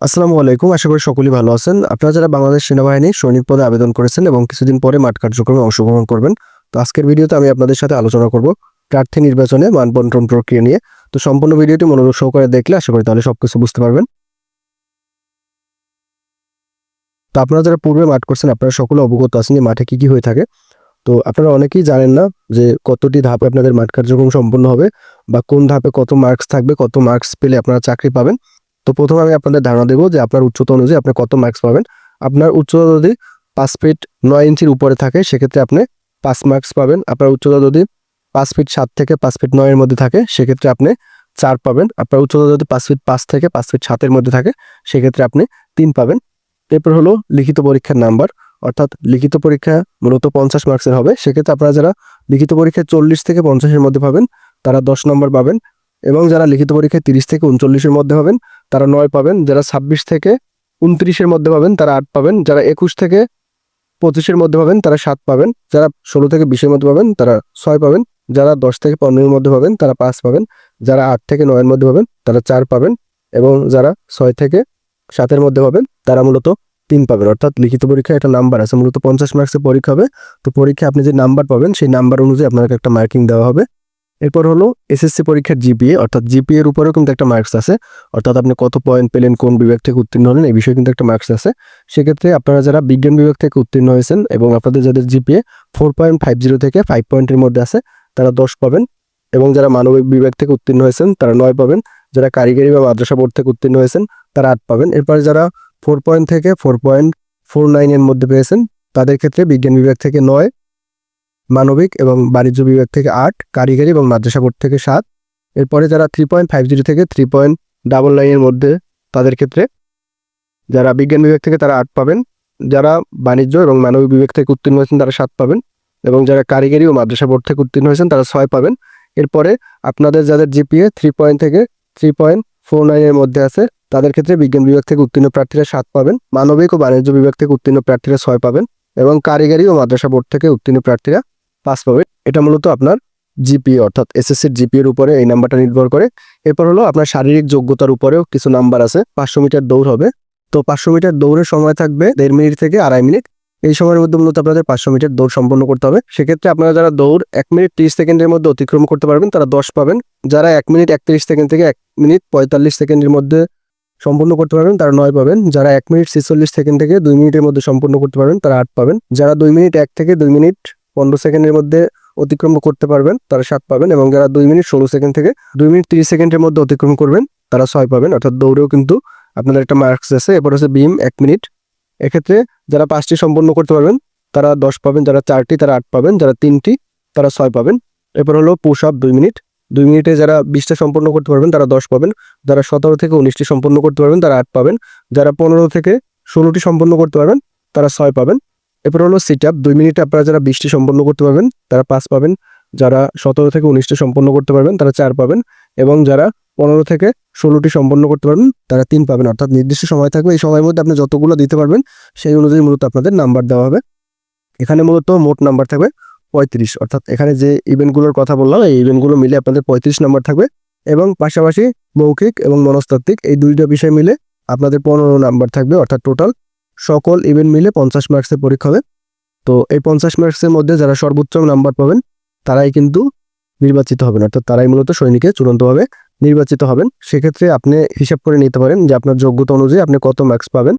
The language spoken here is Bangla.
আসসালামু আলাইকুম, আশা করি সকলেই ভালো আছেন। আপনারা যারা বাংলাদেশ সেনাবাহিনী সৈনিক পদে আবেদন করেছেন এবং কিছুদিন পরে মাঠ কার্যক্রমে অংশগ্রহণ করবেন, তো আজকের ভিডিওতে আমি আপনাদের সাথে আলোচনা করব প্রার্থী নির্বাচনে মান বন্টন প্রক্রিয়া নিয়ে। তো সম্পূর্ণ ভিডিওটি মনোযোগ সহকারে দেখলে আশা করি তাহলে সবকিছু বুঝতে পারবেন। তো আপনারা যারা পূর্বে মাঠ করছেন, আপনারা সকলে অবগত আছেন যে মাঠে কি কি হয়ে থাকে। তো আপনারা অনেকেই জানেন না যে কতটি ধাপে আপনাদের মাঠ কার্যক্রম সম্পন্ন হবে বা কোন ধাপে কত মার্কস থাকবে, কত মার্কস পেলে আপনারা চাকরি পাবেন। তো প্রথমে আমি আপনাদের ধারণা দেবো যে আপনার উচ্চতা অনুযায়ী আপনি কত মার্কস পাবেন। আপনার উচ্চতা যদি পাঁচ ফিট নয় ইঞ্চির উপরে থাকে, সেক্ষেত্রে আপনি পাঁচ মার্কস পাবেন। আপনার উচ্চতা যদি পাঁচ ফিট সাত থেকে পাঁচ ফিট নয়ের মধ্যে থাকে, সেক্ষেত্রে আপনি চার পাবেন। আপনার উচ্চতা যদি পাঁচ ফিট পাঁচ থেকে পাঁচ ফিট সাতের মধ্যে থাকে, সেক্ষেত্রে আপনি তিন পাবেন। এরপর হলো লিখিত পরীক্ষার নাম্বার অর্থাৎ লিখিত পরীক্ষা মূলত পঞ্চাশ মার্কসের হবে। সেক্ষেত্রে আপনারা যারা লিখিত পরীক্ষায় চল্লিশ থেকে পঞ্চাশের মধ্যে পাবেন, তারা দশ নম্বর পাবেন এবং যারা লিখিত পরীক্ষায় তিরিশ থেকে উনচল্লিশের মধ্যে হবেন তারা নয় পাবেন, যারা ছাব্বিশ থেকে উনত্রিশের মধ্যে পাবেন, তারা আট পাবেন, যারা একুশ থেকে পঁচিশের মধ্যে পাবেন, তারা সাত পাবেন, যারা ষোলো থেকে বিশের মধ্যে পাবেন, তারা ছয় পাবেন, যারা দশ থেকে পনেরোর মধ্যে পাবেন, তারা পাঁচ পাবেন, যারা আট থেকে নয়ের মধ্যে পাবেন, তারা চার পাবেন, এবং যারা ছয় থেকে সাতের মধ্যে পাবেন, তারা মূলত তিন পাবেন। অর্থাৎ লিখিত পরীক্ষায় একটা নাম্বার আছে, মূলত পঞ্চাশ মার্কসের পরীক্ষা হবে। তো পরীক্ষায় আপনি যে নাম্বার পাবেন, সেই নাম্বার অনুযায়ী আপনাকে একটা মার্কিং দেওয়া হবে। এরপর হলো এসএসসি পরীক্ষার জিপিএ অর্থাৎ জিপিএর উপরেও কিন্তু একটা মার্কস আছে। অর্থাৎ আপনি কত পয়েন্ট পেলেন, কোন বিভাগ থেকে উত্তীর্ণ হলেন, এই বিষয়ে কিন্তু একটা মার্কস আছে। সেক্ষেত্রে আপনারা যারা বিজ্ঞান বিভাগ থেকে উত্তীর্ণ হয়েছেন এবং আপনাদের যাদের GPA four point five zero থেকে ফাইভ পয়েন্টের মধ্যে আছে, তারা দশ পাবেন। এবং যারা মানবিক বিভাগ থেকে উত্তীর্ণ হয়েছেন, তারা নয় পাবেন। যারা কারিগরি বা মাদ্রাসা বোর্ড থেকে উত্তীর্ণ হয়েছেন, তারা আট পাবেন। এরপরে যারা ফোর পয়েন্ট থেকে ফোর পয়েন্ট ফোর নাইনের মধ্যে পেয়েছেন, তাদের ক্ষেত্রে বিজ্ঞান বিভাগ থেকে নয় মানবিক এবং বাণিজ্য বিভাগ থেকে আট, কারিগরি এবং মাদ্রাসা বোর্ড থেকে সাত। এরপরে যারা থ্রি পয়েন্ট ফাইভ জিরো থেকে থ্রি পয়েন্ট ডাবল নাইনের মধ্যে, তাদের ক্ষেত্রে যারা বিজ্ঞান বিভাগ থেকে তারা আট পাবেন, যারা বাণিজ্য এবং মানবিক বিভাগ থেকে উত্তীর্ণ হয়েছেন তারা সাত পাবেন, এবং যারা কারিগরি ও মাদ্রাসা বোর্ড থেকে উত্তীর্ণ হয়েছেন তারা ছয় পাবেন। এরপরে আপনাদের যাদের জিপিএ থ্রি পয়েন্ট থেকে থ্রি পয়েন্ট ফোর নাইনের মধ্যে আছে, তাদের ক্ষেত্রে বিজ্ঞান বিভাগ থেকে উত্তীর্ণ প্রার্থীরা সাত পাবেন, মানবিক ও বাণিজ্য বিভাগ থেকে উত্তীর্ণ প্রার্থীরা ছয় পাবেন, এবং কারিগরি ও মাদ্রাসা বোর্ড থেকে উত্তীর্ণ প্রার্থীরা পাস পাবে। এটা মূলত আপনার জিপি অর্থাৎ এসএসসির জিপিএর উপরে এই নাম্বারটা নির্ভর করে। এরপর হলো আপনার শারীরিক যোগ্যতার উপরেও কিছু নাম্বার আছে, পাঁচশো মিটার দৌড় হবে। তো পাঁচশো মিটার দৌড়ের সময় থাকবে দেড় মিনিট থেকে আড়াই মিনিট। এই সময়ের মধ্যে মূলত আপনাদের পাঁচশো মিটার দৌড় সম্পন্ন করতে হবে। সেক্ষেত্রে আপনারা যারা দৌড় এক মিনিট তিরিশ সেকেন্ডের মধ্যে অতিক্রম করতে পারবেন, তারা দশ পাবেন। যারা এক মিনিট একত্রিশ সেকেন্ড থেকে এক মিনিট পঁয়তাল্লিশ সেকেন্ডের মধ্যে সম্পূর্ণ করতে পারবেন, তারা নয় পাবেন। যারা এক মিনিট ছেচল্লিশ সেকেন্ড থেকে দুই মিনিটের মধ্যে সম্পূর্ণ করতে পারবেন, তারা আট পাবেন। যারা দুই মিনিট এক থেকে দুই মিনিট পনেরো সেকেন্ডের মধ্যে অতিক্রম করতে পারবেন, তারা সাত পাবেন এবং যারা দুই মিনিট ষোলো সেকেন্ড থেকে দুই মিনিট তিরিশ সেকেন্ডের মধ্যে অতিক্রম করবেন, তারা ছয় পাবেন। অর্থাৎ দৌড়েও কিন্তু আপনাদের একটা মার্কস আছে। এরপর হচ্ছে বিম এক মিনিট। এক্ষেত্রে যারা পাঁচটি সম্পন্ন করতে পারবেন, তারা দশ পাবেন, যারা চারটি, তারা আট পাবেন, যারা তিনটি, তারা ছয় পাবেন। এরপর হলো পুশ আপ দুই মিনিট। দুই মিনিটে যারা বিশটা সম্পন্ন করতে পারবেন, তারা দশ পাবেন। যারা সতেরো থেকে উনিশটি সম্পন্ন করতে পারবেন, তারা আট পাবেন। যারা পনেরো থেকে ষোলোটি সম্পন্ন করতে পারবেন, তারা ছয় পাবেন। এরপর হলো সিট আপ দুই মিনিটে আপনারা যারা বিশটি সম্পন্ন করতে পারবেন, তারা পাঁচ পাবেন। যারা সতেরো থেকে উনিশটি সম্পন্ন করতে পারবেন, তারা চার পাবেন। এবং যারা পনেরো থেকে ষোলোটি সম্পন্ন করতে পারবেন, তারা তিন পাবেন। অর্থাৎ নির্দিষ্ট সময় থাকবে। এই সময়ের মধ্যে আপনি যতগুলো দিতে পারবেন, সেই অনুযায়ী মূলত আপনাদের নাম্বার দেওয়া হবে। এখানে মূলত মোট নাম্বার থাকবে পঁয়ত্রিশ। অর্থাৎ এখানে যে ইভেন্টগুলোর কথা বললাম, এই ইভেন্টগুলো মিলে আপনাদের পঁয়ত্রিশ নাম্বার থাকবে। এবং পাশাপাশি মৌখিক এবং মনস্তাত্ত্বিক, এই দুইটা বিষয় মিলে আপনাদের পনেরো নাম্বার থাকবে। অর্থাৎ টোটাল সকল ইভেন্ট মিলে পঞ্চাশ মার্কসের পরীক্ষা হবে। তো এই পঞ্চাশ মার্কসের মধ্যে যারা সর্বোচ্চ নাম্বার পাবেন, তারাই কিন্তু নির্বাচিত হবেন। অর্থাৎ তারাই মূলত সৈনিকে চূড়ান্তভাবে নির্বাচিত হবেন। সেক্ষেত্রে আপনি হিসাব করে নিতে পারেন যে আপনার যোগ্যতা অনুযায়ী আপনি কত মার্কস পাবেন।